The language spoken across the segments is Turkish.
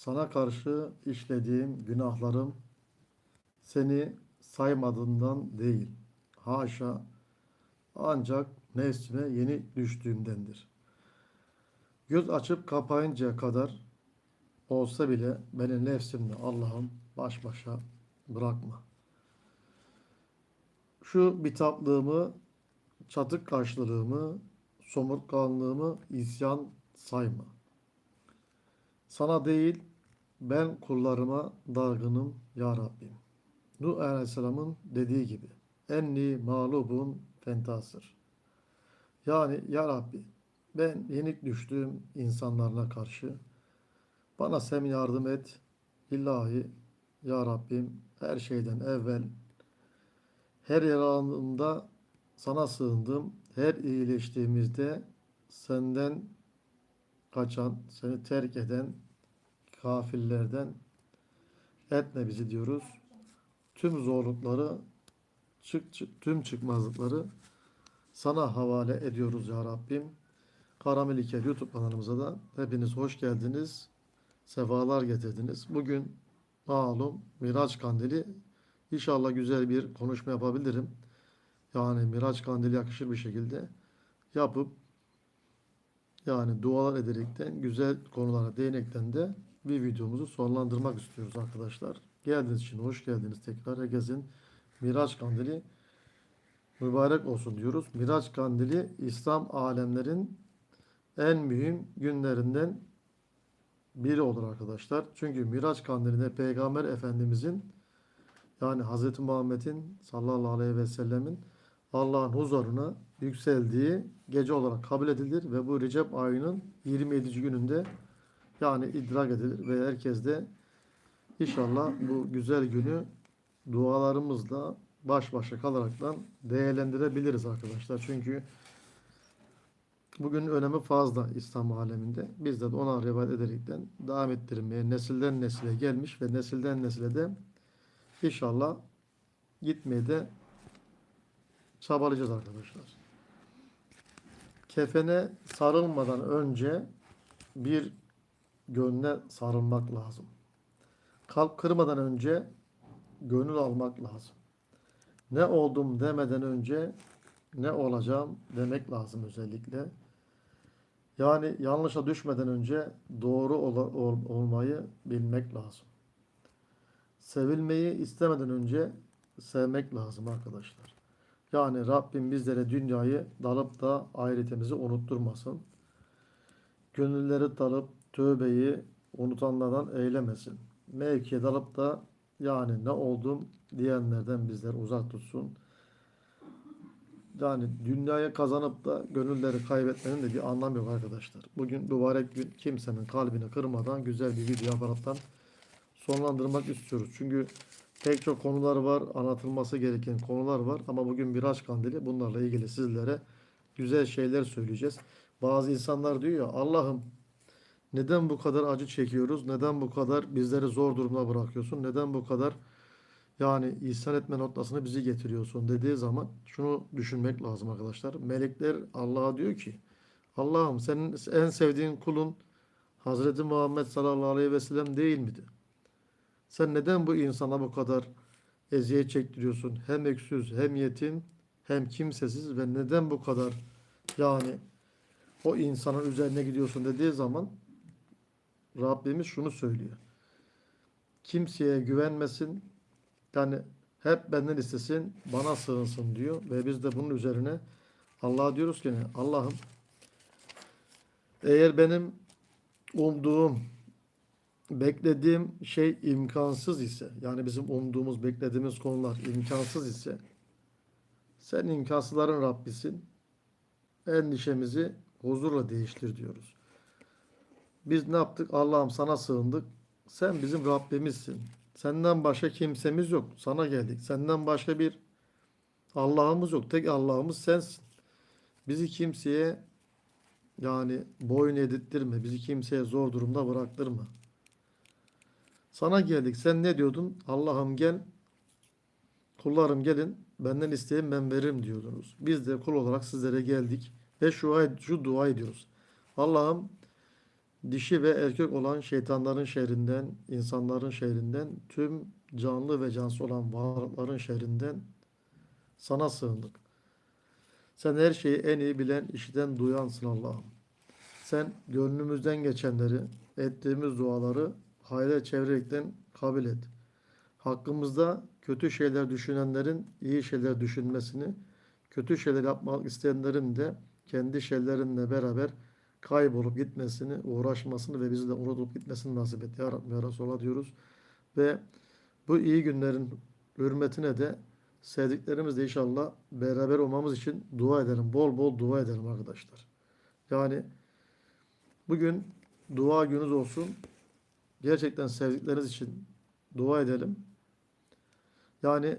Sana karşı işlediğim günahlarım seni saymadığından değil. Haşa ancak nefsime yeni düştüğümdendir. Göz açıp kapayıncaya kadar olsa bile beni nefsimle Allah'ım baş başa bırakma. Şu bitaplığımı, çatık kaşlılığımı, somurtkanlığımı isyan sayma. Sana değil ben kullarıma dargınım ya Rabbim. Nuh Aleyhisselam'ın dediği gibi enni mağlubun fentasır. Yani ya Rabbi ben yenik düştüğüm insanlarına karşı bana sen yardım et. İlahi ya Rabbim her şeyden evvel her yaralandığımda sana sığındım. Her iyileştiğimizde senden kaçan, seni terk eden kafirlerden etme bizi diyoruz. Tüm zorlukları, çık- tüm çıkmazlıkları sana havale ediyoruz ya Rabbim. Karameliker YouTube kanalımıza da hepiniz hoş geldiniz. Sefalar getirdiniz. Bugün malum Miraç Kandili. İnşallah güzel bir konuşma yapabilirim. Yani Miraç Kandili yakışır bir şekilde yapıp yani dualar ederekten güzel konulara değinekten de bir videomuzu sonlandırmak istiyoruz arkadaşlar. Geldiğiniz için hoş geldiniz tekrar. Herkesin Miraç Kandili mübarek olsun diyoruz. Miraç Kandili İslam alemlerin en mühim günlerinden biri olur arkadaşlar. Çünkü Miraç Kandili'nde Peygamber Efendimizin yani Hz. Muhammed'in sallallahu aleyhi ve sellemin Allah'ın huzuruna yükseldiği gece olarak kabul edilir ve bu Recep ayının 27. gününde yani idrak edilir ve herkes de inşallah bu güzel günü dualarımızla baş başa kalaraktan değerlendirebiliriz arkadaşlar. Çünkü bugün önemi fazla İslam aleminde. Biz de ona rivayet ederekten devam ettirmeye nesilden nesile gelmiş ve nesilden nesile de inşallah gitmeye de çabalayacağız arkadaşlar. Kefene sarılmadan önce bir gönle sarılmak lazım. Kalp kırmadan önce gönül almak lazım. Ne oldum demeden önce ne olacağım demek lazım özellikle. Yani yanlışa düşmeden önce doğru ol- ol- olmayı bilmek lazım. Sevilmeyi istemeden önce sevmek lazım arkadaşlar. Yani Rabbim bizlere dünyayı dalıp da ahiretimizi unutturmasın. Gönülleri dalıp tövbeyi unutanlardan eylemesin. Mevkiye dalıp da yani ne oldum diyenlerden bizler uzak tutsun. Yani dünyaya kazanıp da gönülleri kaybetmenin de bir anlamı yok arkadaşlar. Bugün mübarek gün kimsenin kalbini kırmadan güzel bir video aparattan sonlandırmak istiyoruz. Çünkü pek çok konular var, anlatılması gereken konular var ama bugün Miraç Kandili bunlarla ilgili sizlere güzel şeyler söyleyeceğiz. Bazı insanlar diyor ya Allah'ım neden bu kadar acı çekiyoruz? Neden bu kadar bizleri zor durumda bırakıyorsun? Neden bu kadar yani ihsan etme noktasını bizi getiriyorsun dediği zaman şunu düşünmek lazım arkadaşlar. Melekler Allah'a diyor ki Allah'ım senin en sevdiğin kulun Hazreti Muhammed sallallahu aleyhi ve sellem değil miydi? Sen neden bu insana bu kadar eziyet çektiriyorsun? Hem öksüz, hem yetim, hem kimsesiz ve neden bu kadar yani o insanın üzerine gidiyorsun dediği zaman Rabbimiz şunu söylüyor. Kimseye güvenmesin. Yani hep benden istesin, bana sığınsın diyor ve biz de bunun üzerine Allah'a diyoruz ki Allah'ım eğer benim umduğum beklediğim şey imkansız ise yani bizim umduğumuz beklediğimiz konular imkansız ise sen imkansızların Rabbisin endişemizi huzurla değiştir diyoruz. Biz ne yaptık? Allah'ım sana sığındık. Sen bizim Rabbimizsin. Senden başka kimsemiz yok. Sana geldik. Senden başka bir Allah'ımız yok. Tek Allah'ımız sensin. Bizi kimseye yani boyun edirttirme. Bizi kimseye zor durumda bıraktırma. Sana geldik. Sen ne diyordun? Allah'ım gel. Kullarım gelin. Benden isteyin ben veririm diyordunuz. Biz de kul olarak sizlere geldik. Ve şu, ay, şu dua ediyoruz. Allah'ım dişi ve erkek olan şeytanların şerrinden, insanların şerrinden, tüm canlı ve cansız olan varlıkların şerrinden sana sığındık. Sen her şeyi en iyi bilen, işiten, duyansın Allah'ım. Sen gönlümüzden geçenleri, ettiğimiz duaları hayra çevirerekten kabul et. Hakkımızda kötü şeyler düşünenlerin iyi şeyler düşünmesini, kötü şeyler yapmak isteyenlerin de kendi şeylerinle beraber kaybolup gitmesini, uğraşmasını ve bizi de unutup gitmesini nasip et. Ya Rabbi ya Resulallah diyoruz. Ve bu iyi günlerin hürmetine de sevdiklerimizle inşallah beraber olmamız için dua edelim. Bol bol dua edelim arkadaşlar. Yani bugün dua gününüz olsun. Gerçekten sevdikleriniz için dua edelim. Yani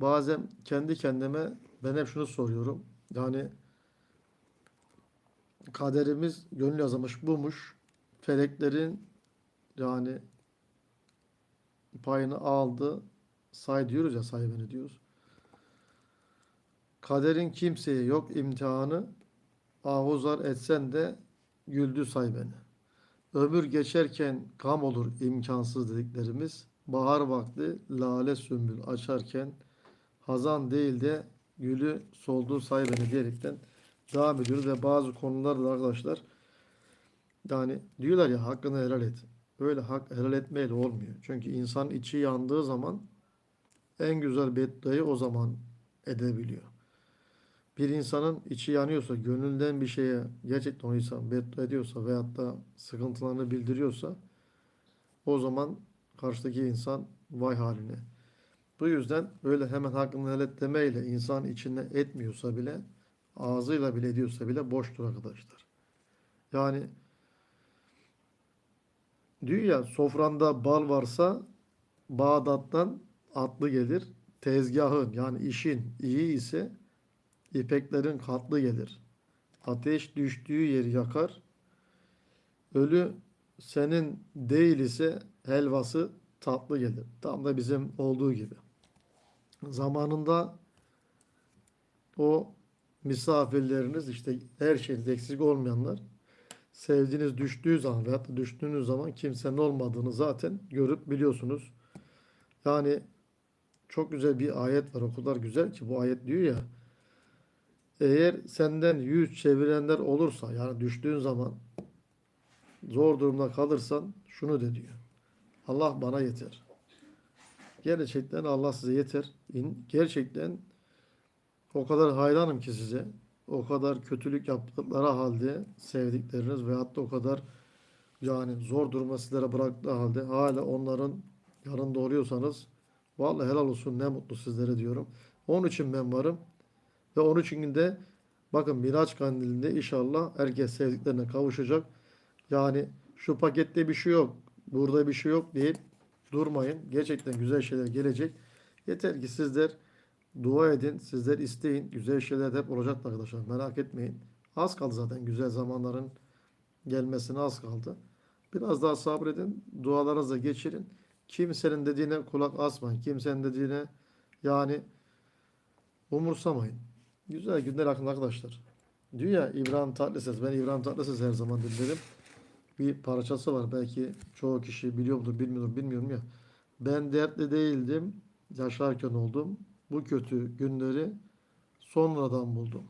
bazen kendi kendime ben hep şunu soruyorum. Yani kaderimiz gönül yazılmış bumuş. Feleklerin yani payını aldı. Say diyoruz ya say diyoruz. Kaderin kimseye yok imtihanı. Ahuzar etsen de güldü say beni. Ömür geçerken gam olur imkansız dediklerimiz. Bahar vakti lale sümbül açarken hazan değil de gülü soldu say beni diyerekten devam ediyoruz ve bazı konularda arkadaşlar yani diyorlar ya hakkını helal et. Öyle hak helal etmeyle olmuyor. Çünkü insan içi yandığı zaman en güzel bedduayı o zaman edebiliyor. Bir insanın içi yanıyorsa, gönülden bir şeye gerçekten o insan beddua ediyorsa veyahut da sıkıntılarını bildiriyorsa o zaman karşıdaki insan vay haline. Bu yüzden öyle hemen hakkını helal et demeyle insan içinde etmiyorsa bile ağzıyla bile ediyorsa bile boştur arkadaşlar. Yani diyor ya sofranda bal varsa Bağdat'tan atlı gelir. Tezgahın yani işin iyi ise ipeklerin katlı gelir. Ateş düştüğü yeri yakar. Ölü senin değil ise helvası tatlı gelir. Tam da bizim olduğu gibi. Zamanında o misafirleriniz işte her şeyde eksik olmayanlar sevdiğiniz düştüğü zaman veyahut da düştüğünüz zaman kimsenin olmadığını zaten görüp biliyorsunuz. Yani çok güzel bir ayet var. O kadar güzel ki bu ayet diyor ya eğer senden yüz çevirenler olursa yani düştüğün zaman zor durumda kalırsan şunu de diyor. Allah bana yeter. Gerçekten Allah size yeter. Gerçekten o kadar hayranım ki size. O kadar kötülük yaptıkları halde sevdikleriniz veyahut da o kadar yani zor duruma sizlere bıraktığı halde hala onların yanında oluyorsanız vallahi helal olsun ne mutlu sizlere diyorum. Onun için ben varım. Ve onun için de bakın Miraç kandilinde inşallah herkes sevdiklerine kavuşacak. Yani şu pakette bir şey yok, burada bir şey yok deyip durmayın. Gerçekten güzel şeyler gelecek. Yeter ki sizler dua edin, sizler isteyin. Güzel şeyler hep olacak arkadaşlar. Merak etmeyin. Az kaldı zaten güzel zamanların gelmesine az kaldı. Biraz daha sabredin. Dualarınızla geçirin. Kimsenin dediğine kulak asmayın. Kimsenin dediğine yani umursamayın. Güzel günler akın arkadaşlar. Diyor ya İbrahim Tatlıses. Ben İbrahim Tatlıses her zaman dinlerim. Bir parçası var. Belki çoğu kişi biliyor mudur bilmiyorum bilmiyorum ya. Ben dertli değildim. Yaşarken oldum. Bu kötü günleri sonradan buldum.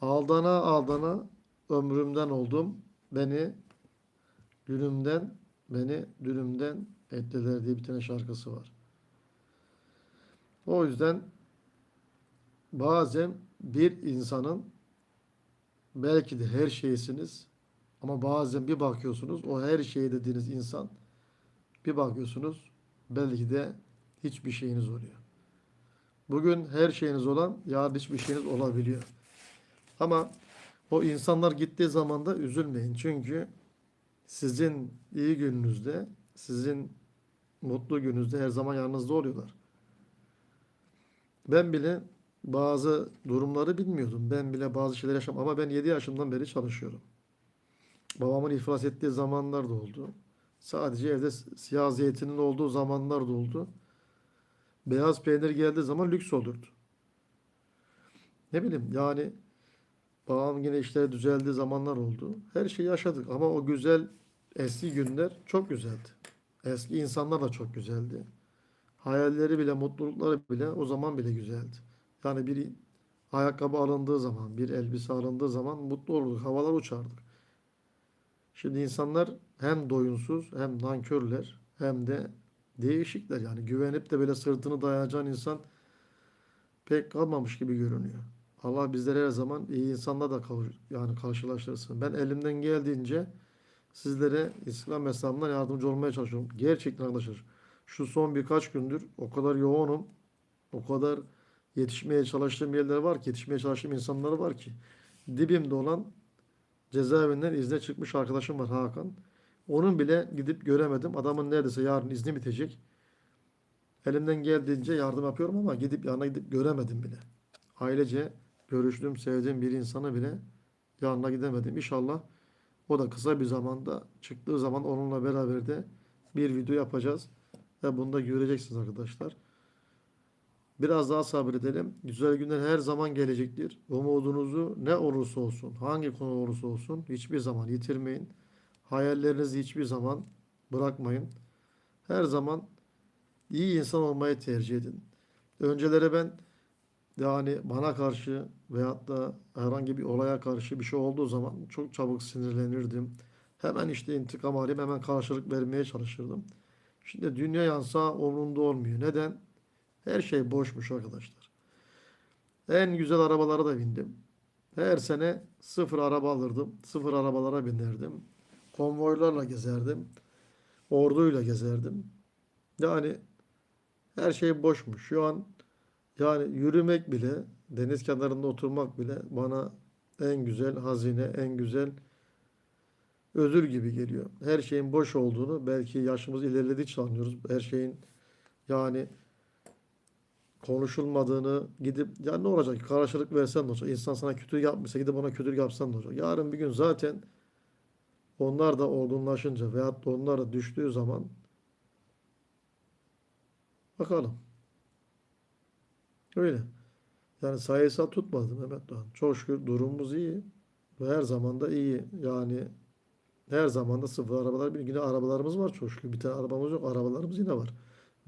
Aldana aldana ömrümden oldum. Beni günümden beni dünümden ettiler diye bir tane şarkısı var. O yüzden bazen bir insanın belki de her şeysiniz ama bazen bir bakıyorsunuz o her şey dediğiniz insan bir bakıyorsunuz belki de hiçbir şeyiniz oluyor. Bugün her şeyiniz olan yarın hiçbir şeyiniz olabiliyor. Ama o insanlar gittiği zaman da üzülmeyin. Çünkü sizin iyi gününüzde, sizin mutlu gününüzde her zaman yanınızda oluyorlar. Ben bile bazı durumları bilmiyordum. Ben bile bazı şeyler yaşam ama ben 7 yaşımdan beri çalışıyorum. Babamın iflas ettiği zamanlar da oldu. Sadece evde siyah zeytinin olduğu zamanlar da oldu. Beyaz peynir geldiği zaman lüks olurdu. Ne bileyim yani Babam yine işleri düzeldiği zamanlar oldu. Her şeyi yaşadık ama o güzel eski günler çok güzeldi. Eski insanlar da çok güzeldi. Hayalleri bile, mutlulukları bile o zaman bile güzeldi. Yani bir ayakkabı alındığı zaman, bir elbise alındığı zaman mutlu olurduk, havalar uçardık. Şimdi insanlar hem doyunsuz, hem nankörler, hem de değişikler. Yani güvenip de böyle sırtını dayayacağın insan pek kalmamış gibi görünüyor. Allah bizleri her zaman iyi insanla da yani karşılaştırsın. Ben elimden geldiğince sizlere İslam hesabından yardımcı olmaya çalışıyorum. Gerçekten arkadaşlar şu son birkaç gündür o kadar yoğunum. O kadar yetişmeye çalıştığım yerler var ki, yetişmeye çalıştığım insanlar var ki. Dibimde olan cezaevinden izne çıkmış arkadaşım var Hakan. Onun bile gidip göremedim. Adamın neredeyse yarın izni bitecek. Elimden geldiğince yardım yapıyorum ama gidip yanına gidip göremedim bile. Ailece görüştüğüm, sevdiğim bir insanı bile yanına gidemedim. İnşallah o da kısa bir zamanda çıktığı zaman onunla beraber de bir video yapacağız. Ve bunu da göreceksiniz arkadaşlar. Biraz daha sabredelim. Güzel günler her zaman gelecektir. Umudunuzu ne olursa olsun, hangi konu olursa olsun hiçbir zaman yitirmeyin. Hayallerinizi hiçbir zaman bırakmayın. Her zaman iyi insan olmayı tercih edin. Önceleri ben yani bana karşı veyahut da herhangi bir olaya karşı bir şey olduğu zaman çok çabuk sinirlenirdim. Hemen işte intikam alayım, hemen karşılık vermeye çalışırdım. Şimdi dünya yansa umurumda olmuyor. Neden? Her şey boşmuş arkadaşlar. En güzel arabalara da bindim. Her sene sıfır araba alırdım. Sıfır arabalara binerdim. Konvoylarla gezerdim. Orduyla gezerdim. Yani her şey boşmuş. Şu an yani yürümek bile, deniz kenarında oturmak bile bana en güzel hazine, en güzel ödül gibi geliyor. Her şeyin boş olduğunu belki yaşımız ilerledikçe anlıyoruz. Her şeyin yani konuşulmadığını gidip ya ne olacak karşılık versen ne olacak? İnsan sana kötülük yapmışsa gidip ona kötülük yapsan ne olacak? Yarın bir gün zaten onlar da olgunlaşınca veyahut da onlar da düştüğü zaman bakalım. Öyle. Yani sayısal tutmadı Mehmet Doğan. Çok şükür durumumuz iyi. Ve her zaman da iyi. Yani her zaman da sıfır arabalar. Bir yine arabalarımız var çok şükür. Bir tane arabamız yok. Arabalarımız yine var.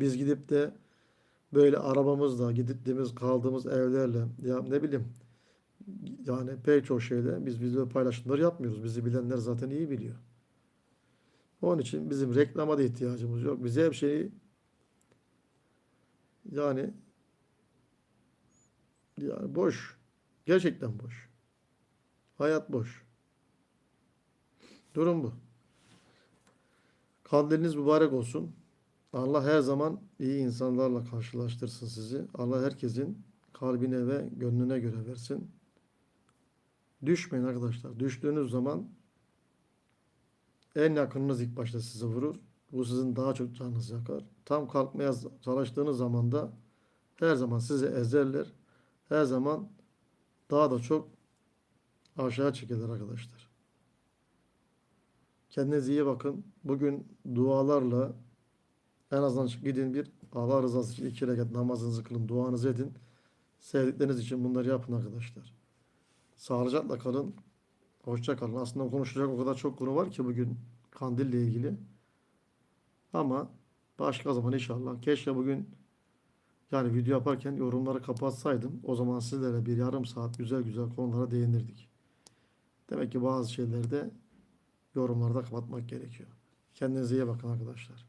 Biz gidip de böyle arabamızla gittiğimiz kaldığımız evlerle ya ne bileyim yani pek çok şeyle biz video paylaşımları yapmıyoruz. Bizi bilenler zaten iyi biliyor. Onun için bizim reklama da ihtiyacımız yok. Bize hep şeyi yani yani boş. Gerçekten boş. Hayat boş. Durum bu. Kandiliniz mübarek olsun. Allah her zaman iyi insanlarla karşılaştırsın sizi. Allah herkesin kalbine ve gönlüne göre versin. Düşmeyin arkadaşlar. Düştüğünüz zaman en yakınınız ilk başta sizi vurur. Bu sizin daha çok canınızı yakar. Tam kalkmaya çalıştığınız zaman da her zaman sizi ezerler. Her zaman daha da çok aşağı çekilir arkadaşlar. Kendinize iyi bakın. Bugün dualarla en azından gidin bir Allah rızası için iki rekat namazınızı kılın, duanızı edin. Sevdikleriniz için bunları yapın arkadaşlar. Sağlıcakla kalın. Hoşça kalın. Aslında konuşacak o kadar çok konu var ki bugün kandille ilgili. Ama başka zaman inşallah. Keşke bugün yani video yaparken yorumları kapatsaydım. O zaman sizlere bir yarım saat güzel güzel konulara değinirdik. Demek ki bazı şeyleri de yorumlarda kapatmak gerekiyor. Kendinize iyi bakın arkadaşlar.